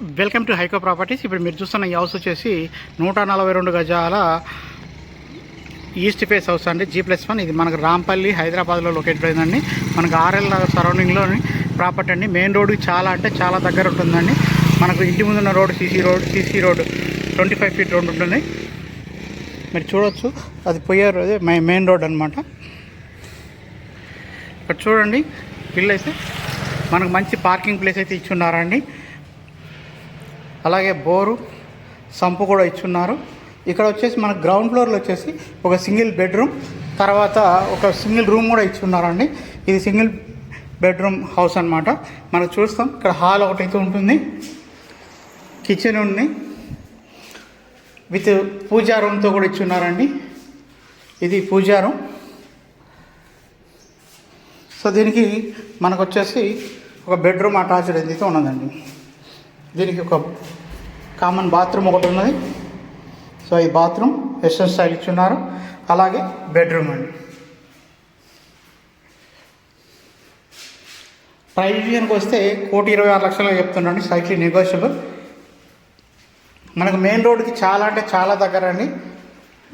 Welcome to హైకో properties. ఇప్పుడు మీరు చూస్తున్న ఈ హౌస్ వచ్చేసి నూట నలభై రెండు గజాల ఈస్ట్ ఫేస్ హౌస్ అండి. G plus one. ఇది మనకు రాంపల్లి హైదరాబాద్లో లొకేట్ అయిందండి. మనకు ఆర్ఎల్ సరౌండింగ్లోని ప్రాపర్టీ అండి. మెయిన్ రోడ్డు చాలా అంటే చాలా దగ్గర ఉంటుందండి. మనకు ఇంటి ముందున్న road CC road CC road twenty five feet road ఉంటుంది. మీరు చూడొచ్చు. అది పోయే రోజు మెయిన్ రోడ్ అనమాట ఇక్కడ చూడండి. ఇల్లు అయితే మనకు మంచి పార్కింగ్ ప్లేస్ అయితే ఇచ్చున్నారండి అలాగే బోరు సంపు కూడా ఇచ్చున్నారు. ఇక్కడ వచ్చేసి మన గ్రౌండ్ ఫ్లోర్లో వచ్చేసి ఒక సింగిల్ బెడ్రూమ్ తర్వాత ఒక సింగిల్ రూమ్ కూడా ఇచ్చున్నారండి. ఇది సింగిల్ బెడ్రూమ్ హౌస్ అన్నమాట. మనం చూస్తాం ఇక్కడ హాల్ ఒకటి అయితే ఉంటుంది. కిచెన్ ఉంది. విత్ పూజా రూమ్తో కూడా ఇచ్చున్నారండి. ఇది పూజా రూమ్ సో దీనికి మనకు వచ్చేసి ఒక బెడ్రూమ్ అటాచ్డ్ అయితే ఉన్నదండి. దీనికి ఒక కామన్ బాత్రూమ్ ఒకటి ఉన్నది. సో ఈ బాత్రూమ్ వెస్టర్న్ స్టైల్ ఇచ్చున్నారు అలాగే బెడ్రూమ్ అండి. ప్రైస్ వస్తే కోటి ఇరవై ఆరు లక్షలు చెప్తున్నాండి సైక్లీ నెగోషియబుల్ మనకు మెయిన్ రోడ్కి చాలా అంటే చాలా దగ్గర అండి.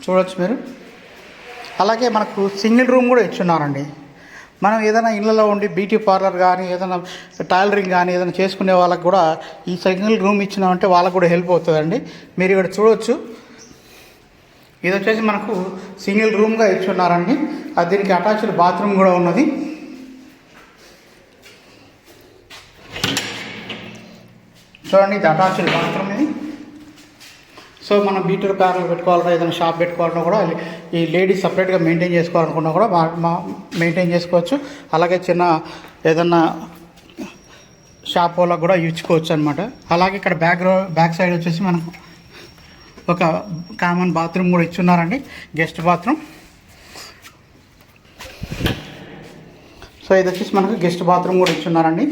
చూడవచ్చు మీరు. అలాగే మనకు సింగిల్ రూమ్ కూడా ఇచ్చున్నారండి మనం ఏదైనా ఇళ్ళలో ఉండి బ్యూటీ పార్లర్ కానీ ఏదైనా టైలరింగ్ కానీ ఏదైనా చేసుకునే వాళ్ళకి కూడా ఈ సింగిల్ రూమ్ ఇచ్చినామంటే వాళ్ళకు కూడా హెల్ప్ అవుతుందండి. మీరు ఇక్కడ చూడొచ్చు. ఇది వచ్చేసి మనకు సింగిల్ రూమ్గా ఇచ్చున్నారండి. అది దీనికి అటాచ్డ్ బాత్రూమ్ కూడా ఉన్నది. చూడండి ఇది అటాచ్డ్ బాత్రూమ్. సో మనం బీటర్ కార్లు పెట్టుకోవాలన్నా ఏదైనా షాప్ పెట్టుకోవాలన్నా కూడా ఈ లేడీస్ సపరేట్గా మెయింటైన్ చేసుకోవాలనుకున్నా కూడా మా మా మెయింటైన్ చేసుకోవచ్చు. అలాగే చిన్న ఏదన్నా షాప్ వాళ్ళకు కూడా ఇచ్చుకోవచ్చు అనమాట అలాగే ఇక్కడ బ్యాక్ బ్యాక్ సైడ్ వచ్చేసి మనకు ఒక కామన్ బాత్రూమ్ కూడా ఇచ్చున్నారండి. గెస్ట్ బాత్రూమ్ సో ఇది వచ్చేసి మనకు గెస్ట్ బాత్రూమ్ కూడా ఇచ్చున్నారండి.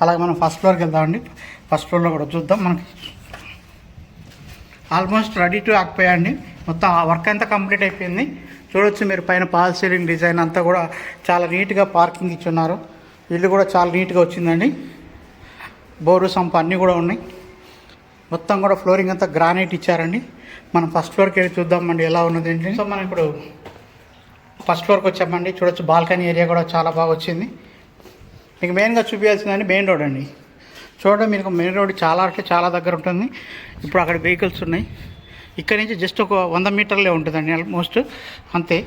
అలాగే మనం ఫస్ట్ ఫ్లోర్కి వెళ్దామండి. ఫస్ట్ ఫ్లోర్లో కూడా చూద్దాం. మనకి ఆల్మోస్ట్ రెడీ టు అండి. మొత్తం ఆ వర్క్ అంతా కంప్లీట్ అయిపోయింది. చూడొచ్చు మీరు పైన పాల్ సీలింగ్ డిజైన్ అంతా కూడా చాలా నీట్గా పార్కింగ్ ఇచ్చున్నారు. ఇల్లు కూడా చాలా నీట్గా వచ్చిందండి. బోరు సంప అన్నీ కూడా ఉన్నాయి. మొత్తం కూడా ఫ్లోరింగ్ అంతా గ్రానైట్ ఇచ్చారండి. మనం ఫస్ట్ ఫ్లోర్కి వెళ్ళి చూద్దామండి ఎలా ఉన్నది ఏంటి. సో మనం ఇప్పుడు ఫస్ట్ ఫ్లోర్కి వచ్చామండి. చూడొచ్చు బాల్కనీ ఏరియా కూడా చాలా బాగా వచ్చింది. మీకు మెయిన్గా చూపించాల్సిందండి మెయిన్ రోడ్ అండి. చూడండి మీకు మెయిన్ రోడ్ చాలా అంటే చాలా దగ్గర ఉంటుంది. ఇప్పుడు అక్కడ వెహికల్స్ ఉన్నాయి. ఇక్కడ నుంచి జస్ట్ ఒక వంద మీటర్లే ఉంటుందండి ఆల్మోస్ట్ అంతే.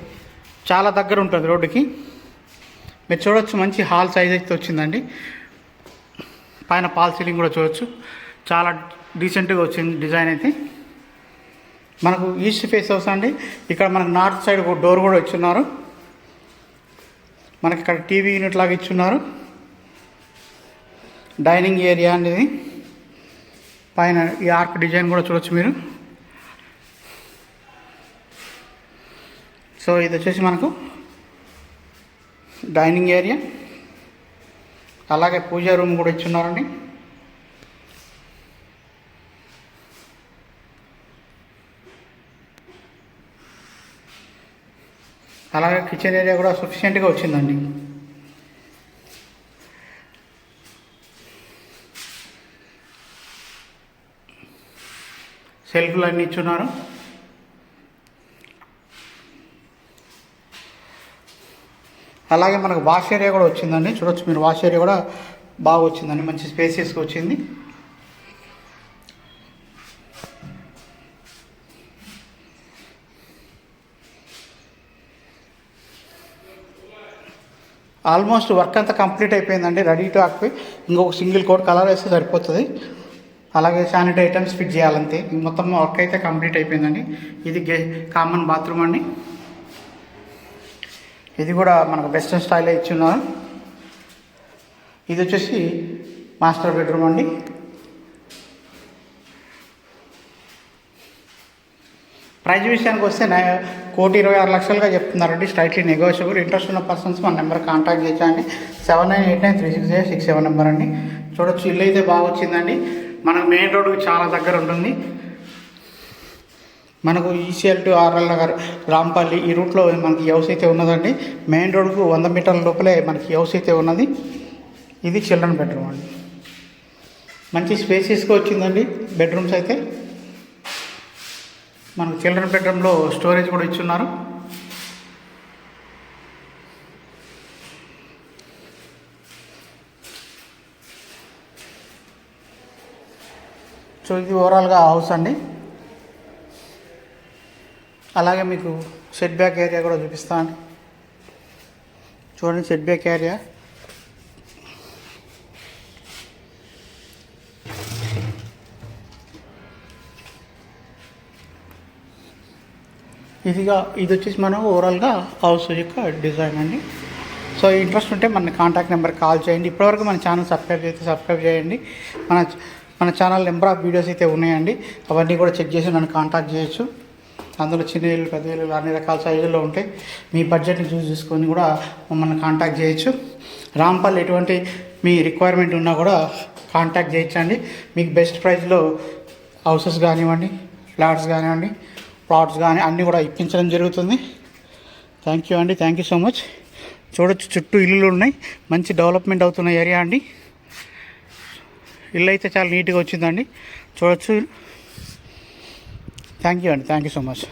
చాలా దగ్గర ఉంటుంది రోడ్డుకి మీరు చూడొచ్చు మంచి హాల్ సైజ్ అయితే వచ్చిందండి. పైన పాల్ సీలింగ్ కూడా చూడొచ్చు. చాలా డీసెంట్గా వచ్చింది డిజైన్ అయితే. మనకు ఈస్ట్ ఫేస్ హౌస్ అండి. ఇక్కడ మనకు నార్త్ సైడ్ డోర్ కూడా ఇచ్చున్నారు. మనకి ఇక్కడ టీవీ యూనిట్ లాగా ఇచ్చున్నారు. డైనింగ్ ఏరియా అనేది. పైన ఈ ఆర్క్ డిజైన్ కూడా చూడొచ్చు మీరు. సో ఇది వచ్చేసి మనకు డైనింగ్ ఏరియా. అలాగే పూజా రూమ్ కూడా ఇచ్చున్నారండి అలాగే కిచెన్ ఏరియా కూడా సఫిషియెంట్గా వచ్చిందండి. సెల్ఫ్లు అన్నీ ఇచ్చున్నారు. అలాగే మనకు వాష్ ఏరియా కూడా వచ్చిందండి. చూడొచ్చు మీరు వాష్ ఏరియా కూడా బాగా వచ్చిందండి. మంచి స్పేసియస్గా వచ్చింది. ఆల్మోస్ట్ వర్క్ అంతా కంప్లీట్ అయిపోయిందండి. Ready to occupy. ఇంకొక సింగిల్ కోడ్ కలర్ వేస్తే సరిపోతుంది. అలాగే శానిటరీ ఐటమ్స్ ఫిట్ చేయాలంతే. మొత్తం వర్క్ అయితే కంప్లీట్ అయిపోయిందండి. ఇది గే కామన్ బాత్రూమ్ అండి. ఇది కూడా మనకు వెస్ట్రన్ స్టైల్లో ఇచ్చున్నారు ఇది వచ్చేసి మాస్టర్ బెడ్రూమ్ అండి. ప్రైజ్ విషయానికి వస్తే కోటి ఇరవై ఆరు లక్షలుగా చెప్తున్నారండి. Straightly negotiable. ఇంట్రెస్ట్ ఉన్న పర్సన్స్ మన నెంబర్ కాంటాక్ట్ చేయండి. Seven nine eight nine three six eight six seven number అండి. చూడొచ్చు ఇల్లు అయితే బాగా వచ్చిందండి. మనకు మెయిన్ రోడ్డుకి చాలా దగ్గర ఉంటుంది. మనకు ECL to RL Nagar Rampalli ఈ రూట్లో మనకి హౌస్ అయితే ఉన్నదండి. మెయిన్ రోడ్కు వంద మీటర్ల లోపలే మనకి హౌస్ అయితే ఉన్నది. ఇది చిల్డ్రన్ బెడ్రూమ్ అండి. మంచి స్పేసెస్గా వచ్చిందండి బెడ్రూమ్స్ అయితే. మనకు చిల్డ్రన్ బెడ్రూమ్లో స్టోరేజ్ కూడా ఇచ్చున్నారు. సో ఇది ఓవరాల్గా హౌస్ అండి. అలాగే మీకు సెట్ బ్యాక్ ఏరియా కూడా చూపిస్తాను చూడండి సెట్ బ్యాక్ ఏరియా ఇదిగా ఇది వచ్చేసి మనం ఓవరాల్గా హౌస్ యొక్క డిజైన్ అండి. సో ఇంట్రెస్ట్ ఉంటే మన కాంటాక్ట్ నెంబర్ కాల్ చేయండి. ఇప్పటివరకు మన ఛానల్ సబ్స్క్రైబ్ చేస్తే సబ్స్క్రైబ్ చేయండి. మన మన ఛానల్ నెంబర్ ఆఫ్ వీడియోస్ అయితే ఉన్నాయండి. అవన్నీ కూడా చెక్ చేసి నన్ను కాంటాక్ట్ చేయొచ్చు. అందులో చిన్న ఇల్లు పెద్ద ఇల్లు అన్ని రకాల సైజుల్లో ఉంటాయి. మీ బడ్జెట్ని చూస్ చేసుకొని కూడా మమ్మల్ని కాంటాక్ట్ చేయొచ్చు. రాంపల్ ఎటువంటి మీ రిక్వైర్మెంట్ ఉన్నా కూడా కాంటాక్ట్ చేయొచ్చండి. మీకు బెస్ట్ ప్రైస్లో హౌసెస్ కానివ్వండి ఫ్లాట్స్ కానివ్వండి ప్లాట్స్ కానీ అన్నీ కూడా ఇప్పించడం జరుగుతుంది. థ్యాంక్ యూ అండి. థ్యాంక్ యూ సో మచ్ చూడొచ్చు చుట్టూ ఇల్లులు ఉన్నాయి. మంచి డెవలప్మెంట్ అవుతున్న ఏరియా అండి. ఇల్లు అయితే చాలా నీట్గా వచ్చిందండి. చూడొచ్చు. థ్యాంక్ యూ అండి. Thank you so much